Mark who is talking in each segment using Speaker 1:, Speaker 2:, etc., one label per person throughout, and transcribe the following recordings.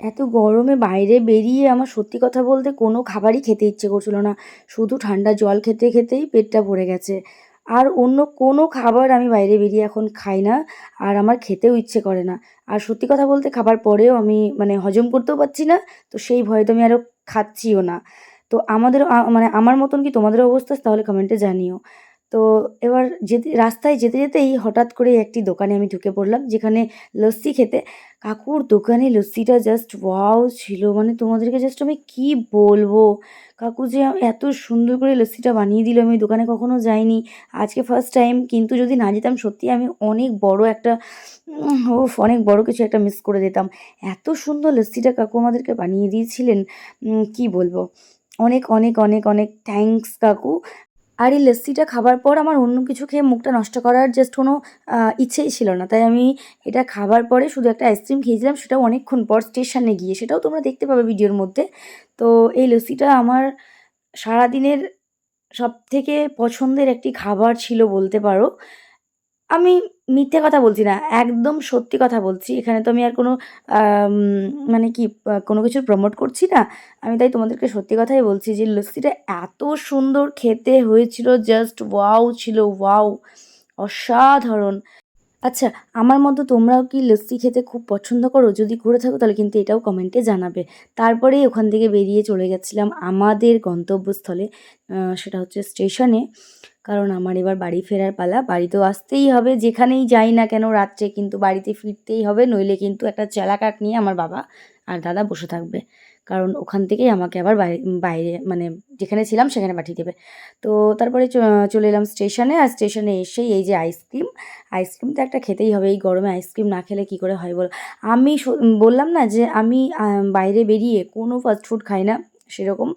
Speaker 1: এত গরমে বাইরে বেরিয়ে আমার সত্যি কথা বলতে কোনো খাবারই খেতে ইচ্ছে করছিল না। শুধু ঠান্ডা জল খেতে খেতেই পেটটা ভরে গেছে। আর অন্য কোনো খাবার আমি বাইরে বেরিয়ে এখন খাই না আর আমার খেতেও ইচ্ছে করে না। আর সত্যি কথা বলতে খাবার পরেও আমি মানে হজম করতেও পারছি না, তো সেই ভয়ে তো আমি আরও খাচ্ছিও না। তো আমাদের মানে আমার মতন কি তোমাদেরও অবস্থা? তাহলে কমেন্টে জানিও। তো এবার যেতে, রাস্তায় যেতে যেতেই হঠাৎ করে একটি দোকানে আমি ঢুকে পড়লাম, যেখানে লস্যি খেতে। কাকুর দোকানে লস্যিটা জাস্ট ওয়াও ছিল মানে তোমাদেরকে জাস্ট আমি কি বলব? কাকু যে এত সুন্দর করে লস্যিটা বানিয়ে দিল, আমি দোকানে কখনো যাইনি। আজকে ফার্স্ট টাইম কিন্তু যদি না যেতাম সত্যি আমি অনেক বড় একটা ও অনেক বড় কিছু একটা মিস করে দিতাম। এত সুন্দর লস্যিটা কাকু আমাদেরকে বানিয়ে দিয়েছিলেন কি বলব? অনেক অনেক অনেক অনেক থ্যাংকস কাকু। আর এই লস্যিটা খাবার পর আমার অন্য কিছু খেয়ে মুখটা নষ্ট করার জাস্ট কোনো ইচ্ছেই ছিল না। তাই আমি এটা খাবার পরে শুধু একটা আইসক্রিম খেয়েছিলাম, সেটাও অনেকক্ষণ পর স্টেশনে গিয়ে। সেটাও তোমরা দেখতে পাবে ভিডিওর মধ্যে। তো এই লস্যিটা আমার সারাদিনের সব থেকে পছন্দের একটি খাবার ছিল বলতে পারো। আমি মিথ্যে কথা বলছি না, একদম সত্যি কথা বলছি। এখানে তো আমি আর কোনো মানে কি কোনো কিছু প্রমোট করছি না। আমি তাই তোমাদেরকে সত্যি কথাই বলছি যে লস্যিটা এত সুন্দর খেতে হয়েছিল জাস্ট ওয়াও ছিল ওয়াও অসাধারণ। আচ্ছা আমার মতো তোমরাও কি লস্যি খেতে খুব পছন্দ করো? যদি করে থাকো তাহলে কিন্তু এটাও কমেন্টে জানাবে। তারপরেই ওখান থেকে বেরিয়ে চলে গেছিলাম আমাদের গন্তব্যস্থলে সেটা হচ্ছে স্টেশনে। কারণ আমার এবার বাড়ি ফেরার পালা। বাড়ি তো আসতেই হবে, যেখানেই যাই না কেন রাত্রে কিন্তু বাড়িতে ফিরতেই হবে, নইলে কিন্তু একটা চেলাকাট নিয়ে আমার বাবা আর দাদা বসে থাকবে। কারণ ওখান থেকেই আমাকে আবার বাইরে মানে যেখানে ছিলাম সেখানে পাঠিয়ে দেবে। তো তারপরে চলে এলাম স্টেশনে। আর স্টেশনে এসেই এই যে আইসক্রিম আইসক্রিম তো একটা খেতেই হবে, এই গরমে আইসক্রিম না খেলে কী করে হয় বল? আমি বললাম না যে আমি বাইরে বেরিয়ে কোনো ফাস্টফুড খাই না, সেরকম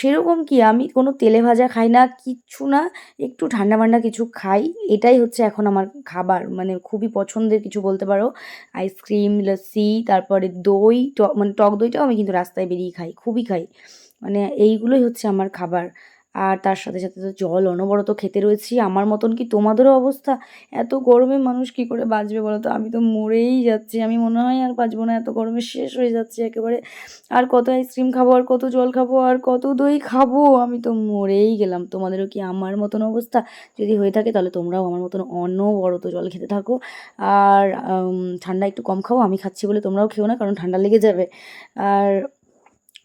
Speaker 1: সেরকম কি আমি কোনো তেলে ভাজা খাই না, কিচ্ছু না, একটু ঠান্ডা ঠান্ডা কিছু খাই, এটাই হচ্ছে এখন আমার খাবার মানে খুবই পছন্দের কিছু বলতে পারো, আইসক্রিম, লস্যি, তারপরে দই মানে টক দইটাও আমি কিন্তু রাস্তায় বেরিয়ে খাই, খুবই খাই মানে এইগুলোই হচ্ছে আমার খাবার আর তার সাথে সাথে তো জল অনবরত খেতে রয়েছি। আমার মতন কি তোমাদেরও অবস্থা? এত গরমে মানুষ কি করে বাঁচবে বলো তো আমি তো মরেই যাচ্ছি। আমি মনে হয় আর বাঁচবো না। এত গরমে শেষ হয়ে যাচ্ছে একেবারে। আর কত আইসক্রিম খাব, আর কত জল খাব, আর কত দই খাব? আমি তো মরেই গেলাম। তোমাদেরও কি আমার মতন অবস্থা? যদি হয়ে থাকে তাহলে তোমরাও আমার মতন অনবরত জল খেতে থাকো। আর ঠান্ডা একটু কম খাও। আমি খাচ্ছি বলে তোমরাও খেও না, কারণ ঠান্ডা লেগে যাবে। আর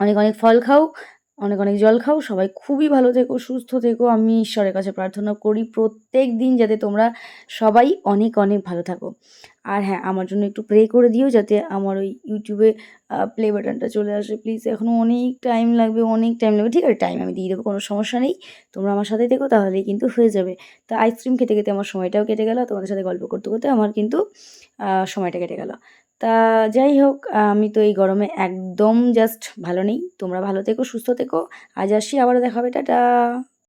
Speaker 1: অনেক অনেক ফল খাও। অনেক অনেক জল খাও, সবাই খুবই ভালো থেকো, সুস্থ থেকো। আমি ঈশ্বরের কাছে প্রার্থনা করি প্রত্যেক দিন যাতে তোমরা সবাই অনেক অনেক ভালো থাকো। আর হ্যাঁ আমার জন্য একটু প্রে করে দিও যাতে আমার ওই ইউটিউবে প্লে বাটনটা চলে আসে। প্লিজ এখনও অনেক টাইম লাগবে, অনেক টাইম লাগবে। ঠিক আছে টাইম আমি দিয়ে দেবো, কোনো সমস্যা নেই। তোমরা আমার সাথে থেকো, তাহলেই কিন্তু হয়ে যাবে। তো আইসক্রিম খেতে খেতে আমার সময়টাও কেটে গেল। তোমাদের সাথে গল্প করতে করতে আমার কিন্তু সময়টা কেটে গেল। তা যাই হোক, আমি তো এই গরমে একদম জাস্ট ভালো নেই। তোমরা ভালো থেকো, সুস্থ থেকো। আজ আসি, আবারও দেখাবে টাটা।